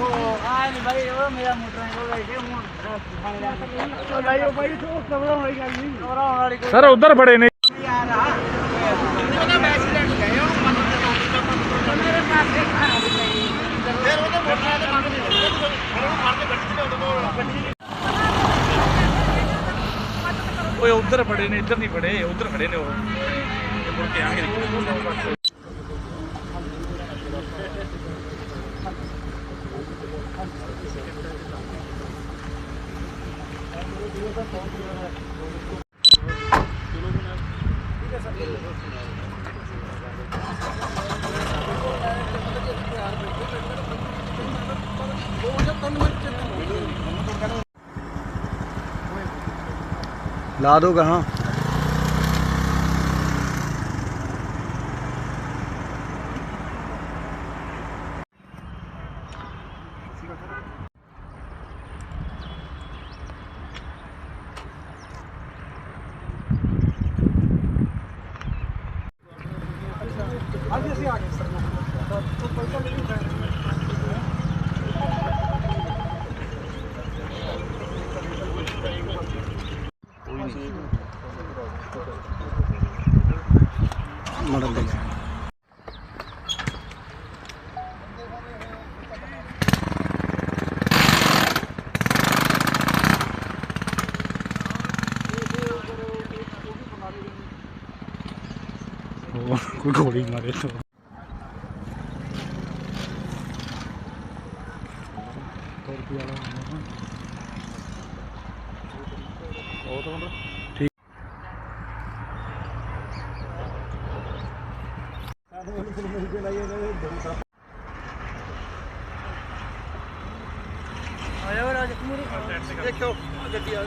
ਭਾਈ ਉਹ ਮੇਰਾ ਮੋਟਰਸਾਈਕਲ ਲੈ ਕੇ ਹੁਣ ਖਾਣੇ ਦਾ ਲਾਈ ਉਹ ਭਾਈ ਤੋਂ ਕਵਰਾਂ ਵਾਲੀ ਗੱਲ ਨਹੀਂ। ਕਵਰਾਂ ਵਾਲੀ ਕੋਈ ਸਰ ਉਧਰ ਬੜੇ ਨੇ। ਯਾਰ ਆ। ਉਹਦਾ ਗਏ ਉਹ ਮਨ ਮੇਰੇ ਪਾਸੇ ਖਾਣਾ ਵੀ ਨਹੀਂ ਫਿਰ ਉਹਦੇ ਮੋਟਰਸਾਈਕਲ ਤੇ ਮੰਗ ਨਹੀਂ ਫਿਰ ਉਹ ਫੜ ਕੇ ਗੱਡੀ ਚ ਲਿਆਉਂਦੇ ਓਏ ਉਧਰ ਬੜੇ ਨੇ ਇੱਧਰ ਨਹੀਂ ਬੜੇ ਉਧਰ ਖੜੇ ਨੇ ਉਹ। ਇਹ ਮੁੜ ਕੇ ਆਣਗੇ ला दो कहाँ? ਹਾਂਜੀ ਅਸੀਂ ਆ ਗਏ ਸਰ। ਤੋਂ ਕੋਈ ਤਾਂ ਨਹੀਂ ਹੁੰਦਾ ਗੋਲੀ ਮਾਰੇ ਤੋਂ ਉਹ ਤਾਂ ਠੀਕ ਸਾਡੇ ਵਾਲੀ ਫਿਲਮ ਵਿੱਚ ਲਾਈ ਇਹਨੇ ਬੜੀ ਸਾਪ ਆਇਆ ਰਾਜ ਕੁਮਾਰ ਦੇਖੋ ਗੱਡੀ ਆ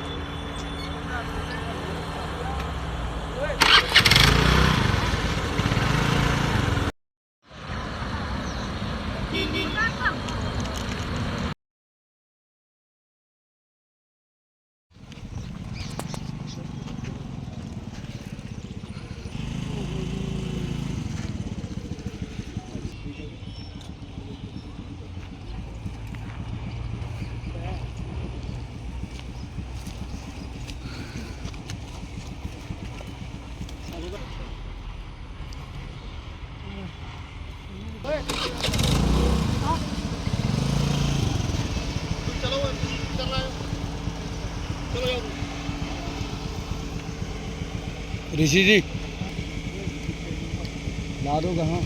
ਓਏ ਚਲੋ ਚੱਲਣਾ ਚਲੋ ਯਾਰ ਰਿਸ਼ੀ ਜੀ ਲਾ ਦੋ ਕਹਾਂ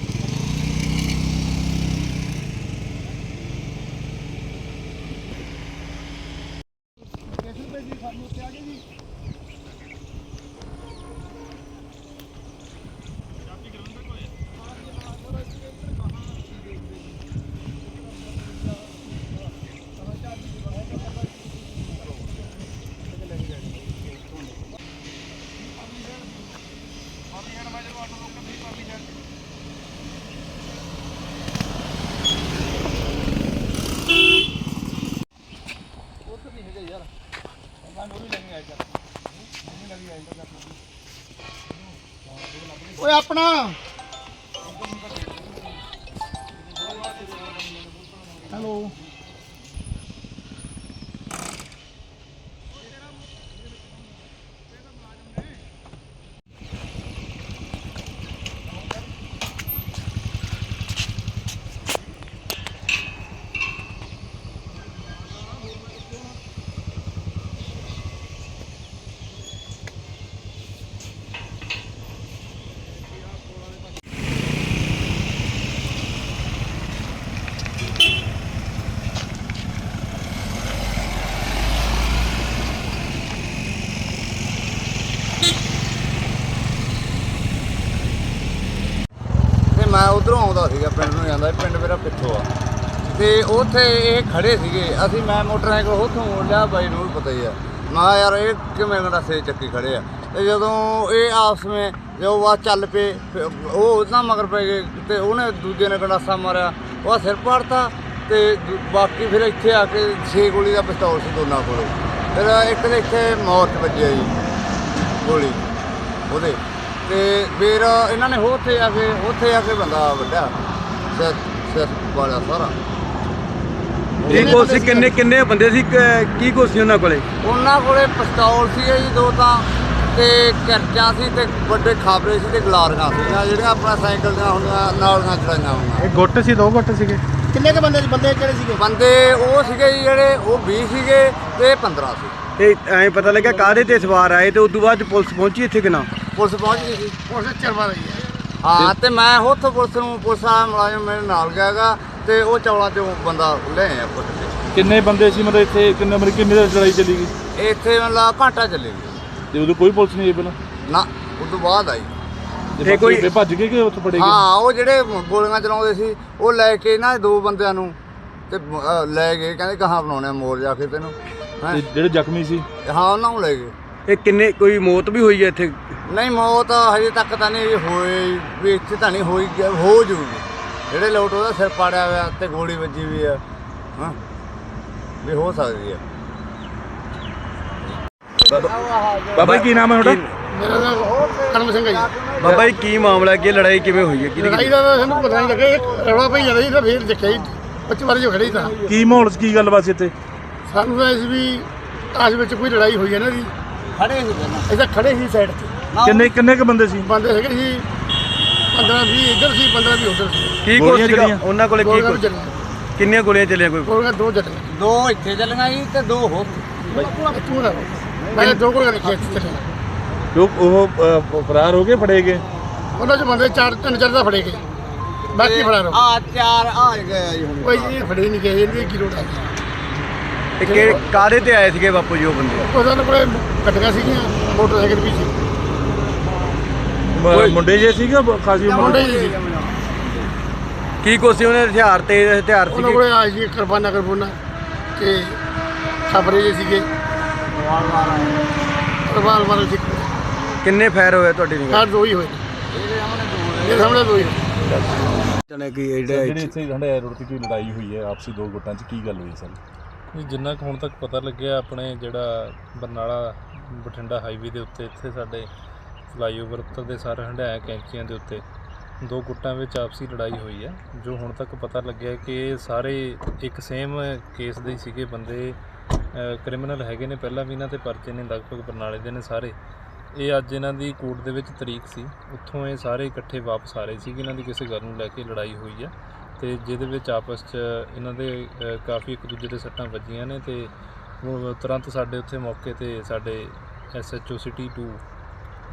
ਓਏ ਆਪਣਾ। ਹੈਲੋ ਤੇ ਮੈਂ ਉਧਰੋਂ ਆਉਂਦਾ ਸੀਗਾ ਪਿੰਡ ਨੂੰ ਜਾਂਦਾ ਸੀ, ਪਿੰਡ ਮੇਰਾ ਪਿੱਛੋਂ ਆ। ਤੇ ਉੱਥੇ ਇਹ ਖੜੇ ਸੀਗੇ ਅਸੀਂ ਮੈਂ ਮੋਟਰਸਾਈਕਲ ਉੱਥੋਂ ਲਿਆ ਬਾਈ ਨੂੰ ਵੀ ਪਤਾ ਹੀ ਆ। ਮੈਂ ਕਿਹਾ ਯਾਰ ਇਹ ਕਿਵੇਂ ਗੰਡਾਸੇ ਚੱਕੀ ਖੜੇ ਆ। ਤੇ ਜਦੋਂ ਇਹ ਆਪਸ ਵਿੱਚ ਜੋ ਵਾ ਚੱਲ ਪਏ ਫਿਰ ਉਹ ਉਹਨਾਂ ਮਗਰ ਪੈ ਗਏ ਤੇ ਉਹਨੇ ਦੂਜੇ ਨੇ ਗੰਡਾਸਾ ਮਾਰਿਆ। ਉਹ ਸਿਰ ਪਾੜਤਾ ਤੇ ਦੂ- ਬਾਕੀ ਫਿਰ ਇੱਥੇ ਆ ਕੇ ਛੇ ਗੋਲੀ ਦਾ ਪਿਸਤੌਲ ਸੀ ਦੋਨਾਂ ਕੋਲ। ਫਿਰ ਇੱਕ ਦੇ ਇੱਥੇ ਮੌਤ ਵੱਜਿਆ ਜੀ ਗੋਲੀ ਉਹਦੇ। ਤੇ ਫਿਰ ਇਹਨਾਂ ਨੇ ਉੱਥੇ ਆ ਕੇ ਉੱਥੇ ਆ ਕੇ ਬੰਦਾ ਵੱਡਾ ਸਿਰ ਸਿਰ ਵਾਲਾ ਸਾਰਾ। ਕੀ ਕੁਛ ਸੀ? ਕਿੰਨੇ ਕਿੰਨੇ ਬੰਦੇ ਸੀ? ਕ- ਕੀ ਕੁਛ ਸੀ ਉਹਨਾਂ ਕੋਲੇ? ਉਹਨਾਂ ਕੋਲੇ ਪਿਸਤੌਲ ਸੀਗੇ ਜੀ ਦੋ ਤਾਂ ਤੇ ਕਰਚਾਂ ਸੀ ਤੇ ਵੱਡੇ ਖਾਬਰੇ ਸੀ ਤੇ ਗਲਾਰੀਆਂ ਸੀਗੀਆਂ ਜਿਹੜੀਆਂ ਆਪਣਾ ਸਾਈਕਲ ਦੀਆਂ ਹੁੰਦੀਆਂ ਨਾਲੀਆਂ ਚੜਾਈਆਂ ਹੁੰਦੀਆਂ। ਇਹ ਗੁੱਟ ਸੀ ਦੋ ਗੁੱਟ ਸੀਗੇ? ਕਿੰਨੇ ਕ ਬੰਦੇ ਬੰਦੇ ਕਿਹੜੇ ਸੀਗੇ? ਬੰਦੇ ਉਹ ਸੀਗੇ ਜੀ ਜਿਹੜੇ ਉਹ 20 ਸੀਗੇ ਤੇ ਇਹ 15 ਸੀ। ਤੇ ਐਂ ਪਤਾ ਲੱਗਿਆ ਕਾਹਦੇ ਤੇ ਸਵਾਰ ਆਏ ਤੇ ਉਦੋਂ ਬਾਅਦ 'ਚ ਪੁਲਿਸ ਪਹੁੰਚੀ ਇੱਥੇ ਕਿ ਨਾ? ਪੁਲਿਸ ਪਹੁੰਚ ਗਈ ਸੀ। ਉਸ ਚਰਵਾ ਰਹੀ ਹੈ ਹਾਂ ਤੇ ਮੈਂ ਉੱਥੋਂ ਪੁਲਿਸ ਨੂੰ ਪੁਲਿਸ ਵਾਲਾ ਮੁਲਾਜ਼ਮ ਮੇਰੇ ਨਾਲ ਗਿਆ ਗਾ ਤੇ ਉਹ ਚੌਲਾਂ ਚੋਂ ਬੰਦਾ ਲੈ ਆਇਆ ਪੁੱਟ ਕੇ। ਕਿੰਨੇ ਬੰਦੇ ਸੀ? ਮਤਲਬ ਇੱਥੇ ਕਿੰਨੇ ਮਤਲਬ ਕਿੰਨੇ ਦੀ ਲੜਾਈ ਚੱਲੀ ਗਈ? ਇੱਥੇ ਮਤਲਬ ਘੰਟਾ ਚੱਲੇ ਗਏ ਤੇ ਉਦੋਂ ਕੋਈ ਪੁਲਿਸ ਨਹੀਂ ਆਈ ਪਹਿਲਾਂ? ਨਾ ਉਸ ਤੋਂ ਬਾਅਦ ਆਈ। ਤੇ ਇਹ ਕੋਈ- ਭੱਜ ਗਏ ਕਿ ਉੱਥੇ ਫੜੇ ਗਏ? ਹਾਂ ਉਹ ਜਿਹੜੇ ਗੋਲੀਆਂ ਚਲਾਉਂਦੇ ਸੀ ਉਹ ਲੈ ਕੇ ਨਾ ਦੋ ਬੰਦਿਆਂ ਨੂੰ ਤੇ ਅਹ, ਲੈ ਗਏ। ਕਹਿੰਦੇ ਕਹਾਂ ਬਣਾਉਣੇ ਆ ਮੋਰ ਜਾ ਕੇ ਤੈਨੂੰ। ਹੈਂ। ਤੇ ਜਿਹੜੇ ਜ਼ਖਮੀ ਸੀ? ਹਾਂ ਉਹਨਾਂ ਨੂੰ ਲੈ ਗਏ। ਇਹ ਕਿੰਨੇ ਕੋਈ ਮੌਤ ਵੀ ਹੋਈ ਹੈ ਇੱਥੇ? ਨਹੀਂ ਮੌਤ ਹਜੇ ਤੱਕ ਤਾਂ ਨਹੀਂ ਹੋਈ ਵੀ ਇੱਥੇ ਤਾਂ ਨਹੀਂ ਹੋਈ ਹੋ ਜੂਗੀ। ਜਿਹੜੇ ਲੋਟ ਉਹਦਾ ਸਿਰ ਪਾੜਿਆ ਹੋਇਆ ਤੇ ਗੋਲੀ ਵੱਜੀ ਵੀ ਆ ਹਾਂ ਵੀ ਹੋ ਸਕਦੀ ਆ। ਬਾਬਾ ਜੀ ਕੀ ਨਾਮ ਹੈ ਤੁਹਾਡਾ? ਮੇਰਾ ਨਾਮ ਕਰਮ ਸਿੰਘ ਹੈ ਜੀ। ਬਾਬਾ ਜੀ ਕੀ ਮਾਮਲਾ ਕੀ ਲੜਾਈ ਕਿਵੇਂ ਹੋਈ ਹੈ? ਕਿਹਦੀ ਲੜਾਈ ਦਾ ਤਾਂ ਸਾਨੂੰ ਪਤਾ ਨਹੀਂ ਲੱਗਿਆ ਰੌਲਾ ਪਈ ਜਾਂਦਾ ਸੀ ਤਾਂ ਫੇਰ ਦੇਖਿਆ ਜੀ ਬੱਚੇ ਬਾਰੇ ਜੋ ਖੜੀ ਤਾਂ। ਕੀ ਮਾਹੌਲ ਸੀ? ਕੀ ਗੱਲਬਾਤ ਸੀ ਇੱਥੇ? ਸਾਨੂੰ ਤਾਂ ਇਸ ਵੀ ਆਸ ਵਿੱਚ ਕੋਈ ਲੜਾਈ ਹੋਈ ਹੈ ਨਾ ਜੀ। ਖੜੇ ਸੀ ਤਾਂ ਖੜੇ ਸੀ ਸਾਈਡ ਤੇ। ਕਿੰਨੇ ਕਿੰਨੇ ਕ ਬੰਦੇ ਸੀ? ਬੰਦੇ ਹੈਗੇ ਸੀ 15 20 ਇੱਧਰ ਸੀ 15 20 ਉੱਧਰ ਸੀ। ਕੀ ਕੁਛ ਗੋਲੀਆਂ ਸੀਗਾ? ਚੱਲੀਆਂ? ਉਹਨਾਂ ਕੋਲੇ ਕੀ ਗੋਲੀਆਂ ਕੁਛ ਚੱਲੀਆਂ। ਕਿੰਨੀਆਂ ਗੋਲੀਆਂ ਚੱਲੀਆਂ ਕੋਈ? ਗੋਲੀਆਂ ਦੋ ਚੱਲੀਆਂ। ਦੋ ਇੱਥੇ ਚੱਲੀਆਂ ਜੀ ਤੇ ਦੋ ਹੋ ਤੂੰ ਨਾ ਮੈਂ ਦੋ ਗੋਲੀਆਂ ਦੇਖੀਆਂ ਇੱਥੇ ਚੱਲੀਆਂ। ਲੋਕ ਉਹ ਫਰਾਰ ਹੋ ਗਏ ਫੜੇ ਗਏ? ਉਹਨਾਂ ਚ ਬੰਦੇ ਚਾਰ ਤਿੰਨ ਚਾਰ ਦਾ ਫੜੇ ਗਏ। ਬਾਕੀ ਫੜਾ ਰੋ। ਆ ਚਾਰ ਆ ਗਏ ਜੀ ਹੁਣ। ਕੋਈ ਇਹ ਫੜੇ ਨਹੀਂ ਗਏ ਇਹਦੀ ਕੀ ਲੋੜ ਹੈ ਤੇ ਕਿਹੜੇ ਕਾਹਦੇ ਤੇ ਆਏ ਸੀਗੇ ਬਾਪੂ ਜੀ ਉਹ ਬੰਦੇ? ਉਹਨਾਂ ਕੋਲੇ ਗੱਡੀਆਂ ਸੀਗੀਆਂ ਮੋਟਰਸਾਈਕਲ ਵੀ ਸੀ। ਮ- ਮੁੰਡੇ ਜੇ ਸੀਗਾ ਬ- ਖਾਸੀ ਉਮਰ ਮੁੰਡੇ ਦੇ? ਹੀ ਸੀ। ਕੀ ਕੁਛ ਸੀ ਉਹਨੇ ਹਥਿਆਰ ਤੇ ਹਥਿਆਰ ਉਹਨਾਂ ਸੀਗੇ? ਕੋਲੇ ਆ ਜੀ ਕਿਰਪਾਨਾ ਕਰਪੂਨਾ ਤੇ ਖਬਰੇ ਜੇ ਸੀਗੇ। ਰਵਾਲ ਮਾਰ ਸੀ। ਕਿੰਨੇ ਫਾਇਰ ਹੋਏ ਤੁਹਾਡੀ ਨਿਗਾਹ ਕਾਰ ਦੋ ਹੀ ਹੋਏ। ਇਹ ਸਾਹਮਣੇ ਦੋ ਹੀ ਹੋਏ। ਜਣੇ ਕੀ ਜਿਹੜੀ ਇੱਥੇ ਹੰਡਿਆ ਰੋਡ ਤੇ ਕੋਈ ਲੜਾਈ ਹੋਈ ਹੈ ਆਪਸੀ ਦੋ ਗੁੱਟਾਂ 'ਚ ਕੀ ਗੱਲ ਹੋਈ ਸਰ? ਜਿੰਨਾ ਕੁ ਹੁਣ ਤੱਕ ਪਤਾ ਲੱਗਿਆ ਆਪਣੇ ਜਿਹੜਾ ਬਰਨਾਲਾ ਬਠਿੰਡਾ ਹਾਈਵੇ ਦੇ ਉੱਤੇ, ਇੱਥੇ ਸਾਡੇ ਫਲਾਈਓਵਰ ਉੱਤੇ ਦੇ ਸਾਰੇ ਹੰਡਾਇਆ ਕੈਂਚੀਆਂ ਦੇ ਉੱਤੇ ਦੋ ਗੁੱਟਾਂ ਵਿੱਚ ਆਪਸੀ ਲੜਾਈ ਹੋਈ ਹੈ, ਜੋ ਹੁਣ ਤੱਕ ਪਤਾ ਲੱਗਿਆ ਕਿ ਸਾਰੇ ਇੱਕ ਸੇਮ ਕੇਸ ਦੇ ਸੀਗੇ ਬੰਦੇ। ਕ੍ਰਿਮੀਨਲ ਹੈਗੇ ਨੇ, ਪਹਿਲਾਂ ਵੀ ਇਹਨਾਂ ਤੇ ਪਰਚੇ ਨੇ, ਲਗਭਗ ਬਰਨਾਲੇ ਦੇ ਨੇ ਸਾਰੇ। ਇਹ ਅੱਜ ਇਹਨਾਂ ਦੀ ਕੋਰਟ ਦੇ ਵਿੱਚ ਤਰੀਕ ਸੀ। ਉੱਥੋਂ ਇਹ ਸਾਰੇ ਇਕੱਠੇ ਵਾਪਸ ਆ ਰਹੇ ਸੀ ਕਿ ਇਹਨਾਂ ਦੀ ਕਿਸੇ ਗੱਲ ਨੂੰ ਲੈ ਕੇ ਲੜਾਈ ਹੋਈ ਹੈ। ਤੇ ਜਿਹਦੇ ਵਿੱਚ ਆਪਸ 'ਚ ਇਹਨਾਂ ਦੇ ਅ, ਕਾਫੀ ਇੱਕ ਦੂਜੇ ਦੇ ਸੱਟਾਂ ਵੱਜੀਆਂ ਨੇ ਤੇ ਉਹ ਤੁਰੰਤ ਸਾਡੇ ਉੱਥੇ ਮੌਕੇ ਤੇ ਸਾਡੇ ਐਸਐਚਓ ਸਿਟੀ 2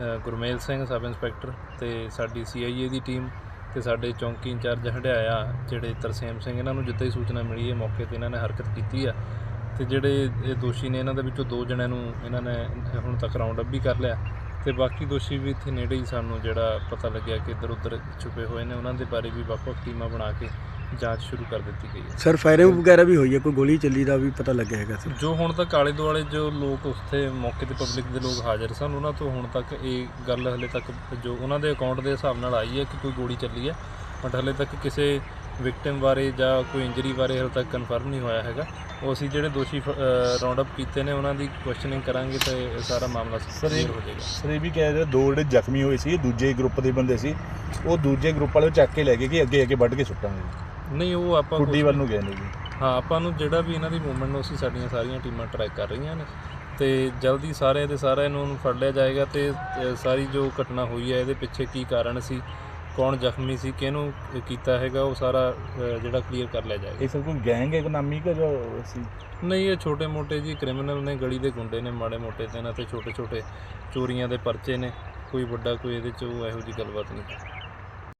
ਅ, ਗੁਰਮੇਲ ਸਿੰਘ ਸਬ ਇੰਸਪੈਕਟਰ ਤੇ ਸਾਡੀ ਸੀਆਈਏ ਦੀ ਟੀਮ ਤੇ ਸਾਡੇ ਚੌਂਕੀ ਇੰਚਾਰਜ ਹੰਡਿਆਇਆ ਜਿਹੜੇ ਤਰਸੇਮ ਸਿੰਘ ਇਹਨਾਂ ਨੂੰ ਜਿੱਦਾਂ ਹੀ ਸੂਚਨਾ ਮਿਲੀ ਹੈ ਮੌਕੇ ਤੇ ਇਹਨਾਂ ਨੇ ਹਰਕਤ ਕੀਤੀ ਆ। ਤੇ ਜਿਹੜੇ ਇਹ ਦੋਸ਼ੀ ਨੇ ਇਹਨਾਂ ਦੇ ਵਿੱਚੋਂ ਦੋ ਜਣਿਆਂ ਨੂੰ ਇਹਨਾਂ ਨੇ ਹੁਣ ਤੱਕ ਰਾਉਂਡ ਅਪ ਵੀ ਕਰ ਲਿਆ। ਤੇ ਬਾਕੀ ਦੋਸ਼ੀ ਵੀ ਇੱਥੇ ਨੇੜੇ ਹੀ ਸਾਨੂੰ ਜਿਹੜਾ ਪਤਾ ਲੱਗਿਆ ਕਿ ਇੱਧਰ ਉੱਧਰ ਛੁਪੇ ਹੋਏ ਨੇ ਉਹਨਾਂ ਦੇ ਬਾਰੇ ਵੀ ਵੱਖ-ਵੱਖ ਟੀਮਾਂ ਬਣਾ ਕੇ ਜਾਂਚ ਸ਼ੁਰੂ ਕਰ ਦਿੱਤੀ ਗਈ ਹੈ। ਸਰ ਫਾਇਰਿੰਗ ਵਗੈਰਾ ਵੀ ਹੋਈ ਹੈ ਕੋਈ ਗੋਲੀ ਚੱਲੀ ਦਾ ਵੀ ਪਤਾ ਲੱਗਿਆ ਹੈਗਾ ਸਰ? ਜੋ ਹੁਣ ਤੱਕ ਆਲੇ ਦੁਆਲੇ ਜੋ ਲੋਕ ਉੱਥੇ ਮੌਕੇ ਤੇ ਪਬਲਿਕ ਦੇ ਲੋਕ ਹਾਜ਼ਰ ਸਨ ਉਹਨਾਂ ਤੋਂ ਹੁਣ ਤੱਕ ਇਹ ਗੱਲ ਹਲੇ ਤੱਕ ਜੋ ਉਹਨਾਂ ਦੇ ਅਕਾਊਂਟ ਦੇ ਹਿਸਾਬ ਨਾਲ ਆਈ ਹੈ ਕਿ ਕੋਈ ਗੋਲੀ ਚੱਲੀ ਹੈ ਬਟ ਹਲੇ ਤੱਕ ਕਿਸੇ ਵਿਕਟਿਮ ਬਾਰੇ ਜਾਂ ਕੋਈ ਇੰਜਰੀ ਬਾਰੇ ਹਲੇ ਤੱਕ ਕਨਫਰਮ ਨਹੀਂ ਹੋਇਆ ਹੈਗਾ। ਉਹ ਅਸੀਂ ਜਿਹੜੇ ਦੋਸ਼ੀ ਰਾਉਂਡ ਅਪ ਕੀਤੇ ਨੇ ਉਹਨਾਂ ਦੀ ਕੁਐਸਚਨਿੰਗ ਕਰਾਂਗੇ ਤੇ ਇਹ ਸਾਰਾ ਮਾਮਲਾ ਕਲੀਅਰ ਹੋ ਜਾਏਗਾ। ਸਰ ਇਹ ਵੀ ਕਹਿ ਰਹੇ ਦੋ ਜਿਹੜੇ ਜ਼ਖਮੀ ਹੋਏ ਸੀ ਦੂਜੇ ਗਰੁੱਪ ਦੇ ਬੰਦੇ ਸੀ। ਉਹ ਦੂਜੇ ਗਰੁੱਪ ਵਾਲੇ ਚੱਕ ਕੇ ਲੈ ਗਏ ਕਿ ਅੱਗੇ ਅੱਗੇ ਵੱਢ ਕੇ ਸੁੱਟਾਂਗੇ? ਨਹੀਂ ਉਹ ਆਪਾਂ ਕੁੱਡੀ ਕੁਛ- ਵੱਲ ਨੂੰ ਗਏ ਨੇ ਜੀ ਹਾਂ ਆਪਾਂ ਨੂੰ ਜਿਹੜਾ ਵੀ ਇਹਨਾਂ ਦੀ ਮੂਵਮੈਂਟ ਨੂੰ ਅਸੀਂ ਸਾਡੀਆਂ ਸਾਰੀਆਂ ਟੀਮਾਂ ਟਰੈਕ ਕਰ ਰਹੀਆਂ ਨੇ। ਤੇ ਜਲਦੀ ਸਾਰੇ ਦੇ ਸਾਰਿਆਂ ਨੂੰ ਫੜ ਲਿਆ ਜਾਏਗਾ ਤੇ ਸਾਰੀ ਜੋ ਘਟਨਾ ਹੋਈ ਹੈ ਇਹਦੇ ਪਿੱਛੇ ਕੀ ਕਾਰਨ ਸੀ? ਕੌਣ ਜ਼ਖਮੀ ਸੀ ਕਿਹਨੂੰ ਕੀਤਾ ਹੈਗਾ ਉਹ ਸਾਰਾ ਜਿਹੜਾ ਕਲੀਅਰ ਕਰ ਲਿਆ ਜਾਏਗਾ। ਇਹ ਸਰ ਕੋਈ ਗੈਂਗ ਹੈ ਕੋਈ ਨਾਮੀ ਕਿ ਜੋ ਸੀ? ਨਹੀਂ ਇਹ ਛੋਟੇ ਮੋਟੇ ਜੀ ਕ੍ਰਿਮੀਨਲ ਨੇ ਗਲੀ ਦੇ ਗੁੰਡੇ ਨੇ ਮਾੜੇ ਮੋਟੇ ਤੇ ਇਹਨਾਂ ਤੇ ਛੋਟੇ ਛੋਟੇ ਚੋਰੀਆਂ ਦੇ ਪਰਚੇ ਨੇ ਕੋਈ ਵੱਡਾ ਕੋਈ ਇਹਦੇ ਚ ਉਹ ਇਹੋ ਜੀ ਗੱਲਬਾਤ ਨਹੀਂ।